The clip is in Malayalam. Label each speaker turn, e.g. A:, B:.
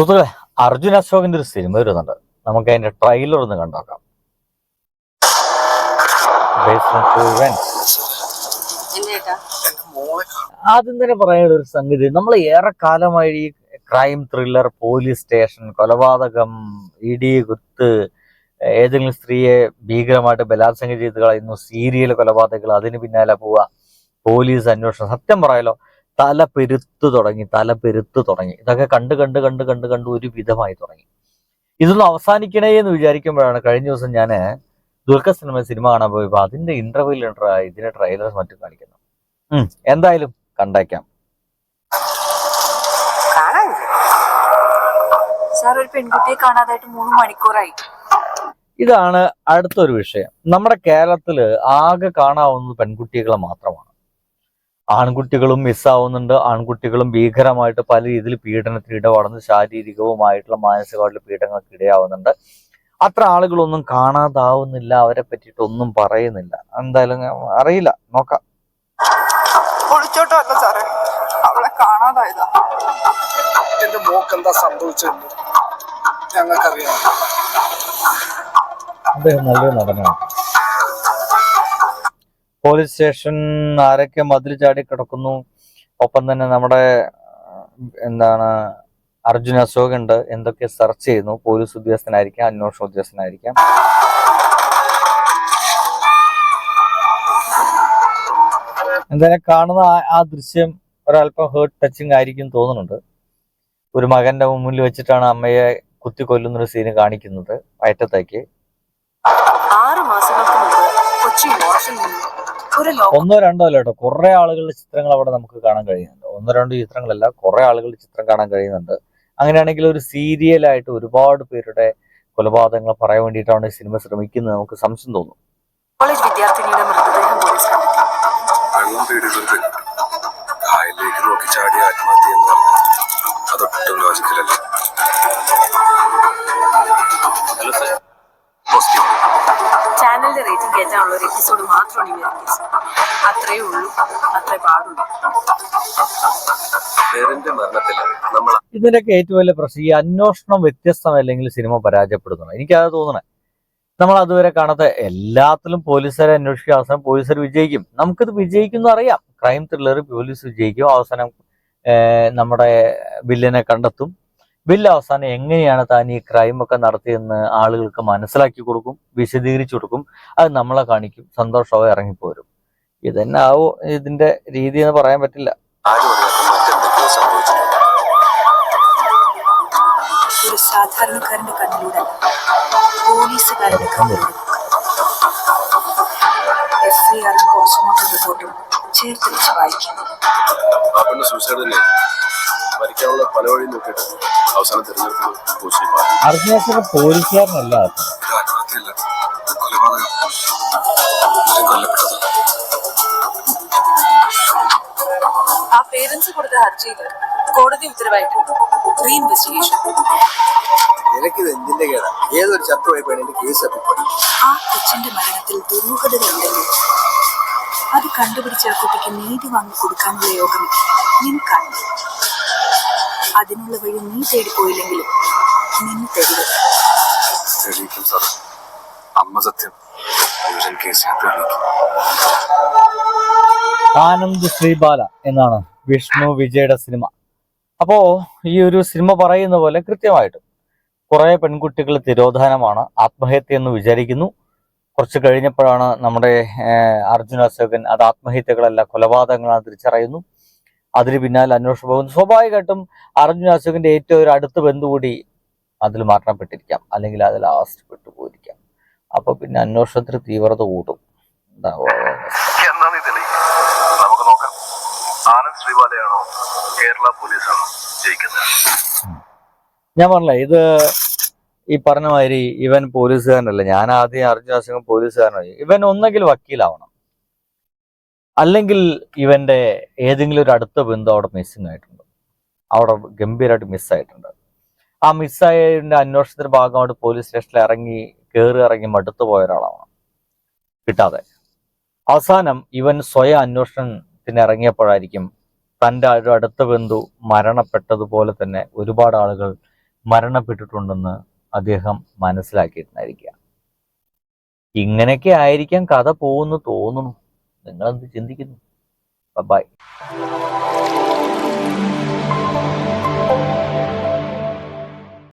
A: സുഹൃത്തുക്കളെ അർജുൻ അശോകിന്റെ ഒരു സിനിമ വരുന്നുണ്ട്. നമുക്ക് അതിന്റെ ട്രെയിലർ ഒന്ന് കണ്ടോക്കാം. ആദ്യം തന്നെ പറയാനുള്ള ഒരു സംഗതി നമ്മൾ ഏറെ കാലമായി ഈ ക്രൈം ത്രില്ലർ പോലീസ് സ്റ്റേഷൻ കൊലപാതകം ഇടി കുത്ത് ഏതെങ്കിലും സ്ത്രീയെ ഭീകരമായിട്ട് ബലാത്സംഗം ചെയ്ത് കളയുന്നു സീരിയൽ കൊലപാതകങ്ങൾ അതിന് പിന്നാലെ പോവുക പോലീസ് അന്വേഷണം സത്യം പറയാലോ തല പെരുത്തു തുടങ്ങി തല പെരുത്തു തുടങ്ങി. ഇതൊക്കെ കണ്ട് കണ്ട് കണ്ട് കണ്ട് കണ്ട് ഒരു വിധമായി തുടങ്ങി. ഇതൊന്നും അവസാനിക്കണേ എന്ന് വിചാരിക്കുമ്പോഴാണ് കഴിഞ്ഞ ദിവസം ഞാൻ ദുർഗ സിനിമ സിനിമ കാണാൻ പോയപ്പോൾ അതിന്റെ ഇന്റർവ്യൂവിൽ ഇതിന്റെ ട്രെയിലർ മറ്റും കാണിക്കുന്നു. എന്തായാലും കണ്ടേക്കാം.
B: സാർ ഒരു പെൺകുട്ടിയെ കാണാതായിട്ട് മൂന്ന് മണിക്കൂറായി.
A: ഇതാണ് അടുത്തൊരു വിഷയം. നമ്മുടെ കേരളത്തിൽ ആകെ കാണാവുന്നത് പെൺകുട്ടികളെ മാത്രമാണ്. ആൺകുട്ടികളും മിസ്സാവുന്നുണ്ട്. ആൺകുട്ടികളും ഭീകരമായിട്ട് പല രീതിയിൽ പീഡനത്തിന് ഇടപെടുന്നു ശാരീരികവുമായിട്ടുള്ള മാനസികമായിട്ടുള്ള പീഡനങ്ങൾക്ക് ഇടയാവുന്നുണ്ട്. അത്ര ആളുകളൊന്നും കാണാതാവുന്നില്ല. അവരെ പറ്റിയിട്ട് ഒന്നും പറയുന്നില്ല. എന്തായാലും അറിയില്ല. നോക്കാം.
C: ഒളിച്ചോട്ടോ അല്ല സാറേ. അവളെ കാണാതായതാ.
D: എന്റെ മോക്ക് എന്താ സംഭവിച്ചെന്ന് ഞങ്ങൾക്കറിയാം.
A: അദ്ദേഹം നല്ലൊരു നടനാണ്. പോലീസ് സ്റ്റേഷൻ ആരൊക്കെ മതിൽ ചാടി കിടക്കുന്നു. ഒപ്പം തന്നെ നമ്മുടെ എന്താണ് അർജുൻ അശോക് ഉണ്ട്. എന്തൊക്കെ സെർച്ച് ചെയ്യുന്നു? പോലീസ് ഉദ്യോഗസ്ഥനായിരിക്കാം അന്വേഷണ ഉദ്യോഗസ്ഥനായിരിക്കാം. എന്തായാലും കാണുന്ന ആ- ദൃശ്യം ഒരല്പം ഹേർട്ട് ടച്ചിങ് ആയിരിക്കും തോന്നുന്നുണ്ട്. ഒരു മകന്റെ മുമ്പിൽ വെച്ചിട്ടാണ് അമ്മയെ കുത്തി കൊല്ലുന്ന ഒരു സീന് കാണിക്കുന്നത്. വയറ്റത്തേക്ക്.
B: ആറ് മാസങ്ങൾക്ക് മുമ്പ് കൊച്ചി
A: ഒന്നോ രണ്ടോ അല്ല കേട്ടോ. കുറെ ആളുകളുടെ ചിത്രങ്ങൾ അവിടെ നമുക്ക് കാണാൻ കഴിയുന്നുണ്ട്. ഒന്നോ രണ്ടോ ചിത്രങ്ങളല്ല കുറെ ആളുകളുടെ ചിത്രം കാണാൻ കഴിയുന്നുണ്ട്. അങ്ങനെയാണെങ്കിൽ ഒരു സീരിയലായിട്ട് ഒരുപാട് പേരുടെ കൊലപാതകങ്ങൾ പറയാൻ വേണ്ടിയിട്ടാണ് സിനിമ ശ്രമിക്കുന്നത്. നമുക്ക് സംശയം തോന്നും.
B: കോളേജ് വിദ്യാർത്ഥിനിയുടെ ചാനലിന്റെ റേറ്റിംഗ് കയറ്റാനുള്ള ഒരു എപ്പിസോഡ് മാത്രമാണ് ഈ വരുന്നത് അത്രേ ഉള്ളൂ. അത്രേ പാടുള്ളൂ.
D: പേരന്റെ മരണത്തിൽ നമ്മൾ
A: ഇതിന്റെയൊക്കെ ഏറ്റവും വലിയ പ്രശ്നം ഈ അന്വേഷണം വ്യത്യസ്തമല്ലെങ്കിൽ സിനിമ പരാജയപ്പെടുന്നു എനിക്കത് തോന്നണേ. നമ്മൾ അതുവരെ കാണാത്ത എല്ലാത്തിലും പോലീസുകാരെ അന്വേഷിക്കുക അവസാനം പോലീസുകാർ വിജയിക്കും. നമുക്കിത് വിജയിക്കും അറിയാം. ക്രൈം ത്രില്ലർ പോലീസ് വിജയിക്കും. അവസാനം നമ്മുടെ വില്ലനെ കണ്ടെത്തും. വില്ല അവസാനം എങ്ങനെയാണ് താൻ ഈ ക്രൈം ഒക്കെ നടത്തിയെന്ന് ആളുകൾക്ക് മനസ്സിലാക്കി കൊടുക്കും വിശദീകരിച്ചു കൊടുക്കും അത് നമ്മളെ കാണിക്കും സന്തോഷമായി ഇറങ്ങിപ്പോരും. ഇതന്നെ ആവോ ഇതിന്റെ രീതി എന്ന് പറയാൻ പറ്റില്ല.
B: ഒരു സാധാരണക്കാരന്റെ കണ്ണിലൂടെ പോലീസുകാരുടെ കണ്ണിലൂടെ എഫ് ഐ ആർ പോസ്റ്റ്മോർട്ടം റിപ്പോർട്ടും ചേർത്ത് വെച്ച് വായിക്കും.
D: മരിക്കാനുള്ള പല വഴിയും നോക്കിയിട്ട് അവസാനം തിരഞ്ഞെടുപ്പ് സൂസൈഡ്
A: അർജുനാശന പോലീസുകാരനല്ല
B: ആ പേരൻസ് കൊടുത്ത ഹർജിയിൽ കോടതി ഉത്തരവായിട്ടുണ്ട്. റീ ഇൻവെസ്റ്റിഗേഷൻ
D: നിനക്കിത് എന്തിന്റെ കേടാ? ഏതൊരു ചത്തുപോയ പെണ്ണിന്റെ കേസ് അപ്പിപ്പോയി
B: ആ കൊച്ചിന്റെ മരണത്തിൽ ദുരൂഹതകളുണ്ടെങ്കിൽ അത് കണ്ടുപിടിച്ച ആ കുട്ടിക്ക് നീതി വാങ്ങി കൊടുക്കാനുള്ള യോഗം നിനക്കാണ്. അതിനുള്ള വഴി നീ തേടിപ്പോയില്ലെങ്കിലും നിന്നെ തേടി
D: തെളിയിക്കും സാർ അമ്മ സത്യം തെളിയിക്കും
A: ആനന്ദ് ശ്രീബാല എന്നാണ് വിഷ്ണു വിജയുടെ സിനിമ. അപ്പോ ഈ ഒരു സിനിമ പറയുന്ന പോലെ കൃത്യമായിട്ടും കുറെ പെൺകുട്ടികൾ തിരോധാനമാണ് ആത്മഹത്യ എന്ന് വിചാരിക്കുന്നു. കുറച്ച് കഴിഞ്ഞപ്പോഴാണ് നമ്മുടെ അർജുന അശോകൻ അത് ആത്മഹത്യകളല്ല കൊലപാതകങ്ങളാണ് തിരിച്ചറിയുന്നു. അതിന് പിന്നാലെ അന്വേഷണം പോകുന്നു സ്വാഭാവികമായിട്ടും അർജുൻ അശോകിന്റെ ഏറ്റവും ഒരു അടുത്ത ബന്ധു കൂടി അതിൽ മരണപ്പെട്ടിരിക്കാം. അല്ലെങ്കിൽ അതിൽ ആവശ്യപ്പെട്ടു പെട്ടുപോയിരിക്കാം. അപ്പൊ പിന്നെ അന്വേഷണത്തിന് തീവ്രത കൂട്ടും
D: നമുക്ക് നോക്കാം. ആനന്ദ് ശ്രീവാലയാണോ കേരള പോലീസാണോ ജയിക്കുന്നത്?
A: ഞാൻ പറഞ്ഞ ഇത് ഈ പറഞ്ഞ മാതിരി ഇവൻ പോലീസുകാരനല്ല. ഞാൻ ആദ്യം അർജുൻ അശോകൻ പോലീസുകാരനായി. ഇവൻ ഒന്നെങ്കിൽ വക്കീലാവണം. അല്ലെങ്കിൽ ഇവന്റെ ഏതെങ്കിലും ഒരു അടുത്ത ബന്ധം അവിടെ മിസ്സിങ് ആയിട്ടുണ്ട്. അവിടെ ഗംഭീരമായിട്ട് മിസ്സായിട്ടുണ്ട് ആ മിസ്സായതിന്റെ അന്വേഷണത്തിന്റെ ഭാഗമായിട്ട് പോലീസ് സ്റ്റേഷനിൽ ഇറങ്ങി കയറി ഇറങ്ങി മടുത്തു പോയ ഒരാളാണ്. കിട്ടാതെ. അവസാനം ഇവൻ സ്വയം അന്വേഷണത്തിന് ഇറങ്ങിയപ്പോഴായിരിക്കും തന്റെ ഒരു അടുത്ത ബന്ധു മരണപ്പെട്ടതുപോലെ തന്നെ ഒരുപാട് ആളുകൾ മരണപ്പെട്ടിട്ടുണ്ടെന്ന് അദ്ദേഹം മനസ്സിലാക്കിയിട്ടുണ്ടായിരിക്കുക ഇങ്ങനെയൊക്കെ ആയിരിക്കാം കഥ പോകുന്നു തോന്നുന്നു. നിങ്ങളെന്ത് ചിന്തിക്കുന്നു? ബൈ